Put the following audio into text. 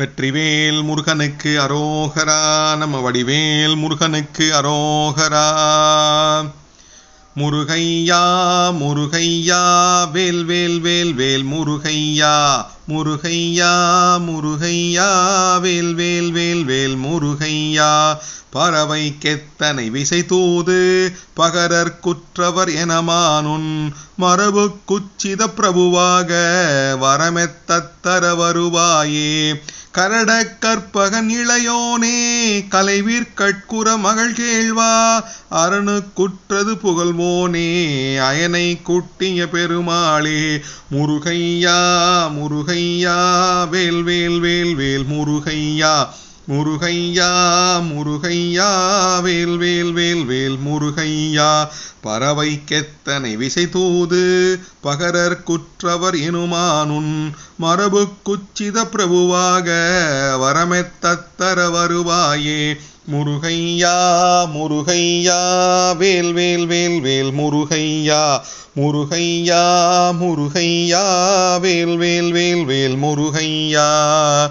வெற்றிவேல் முருகனுக்கு அரோகரா நம்ம வடிவேல் முருகனுக்கு அரோகரா. முருகையா முருகையா வேல் வேல் வேல் வேல் முருகையா முருகையா முருகையா வேல் வேல் வேல் வேல் முருகையா. பறவை கெத்தனை விசை தூது பகரர் குற்றவர் எனமானுன் மரபு குச்சித பிரபுவாக வரமெத்தத்தர வருவாயே. கரட கற்பகன் இளையோனே கலைவீர் கட்குற மகள் கேள்வா அரணு குற்றது புகழ்மோனே அயனை குட்டிய பெருமாளே முருகையா முருகையா வேல் வேல் வேல் வேல் முருகையா. முருகையா முருகையா வேல் வேல் வேல் வேல் முருகையா. பறவை கெத்தனை விசை தூது பகரர் குற்றவர் எனுமானுன் மரபு குச்சித பிரபுவாக வரமெத்தர வருவாயே முருகையா முருகையா வேல் வேல் வேல் வேல் முருகையா. முருகையா முருகையா வேல் வேல் வேல் வேல் முருகையா.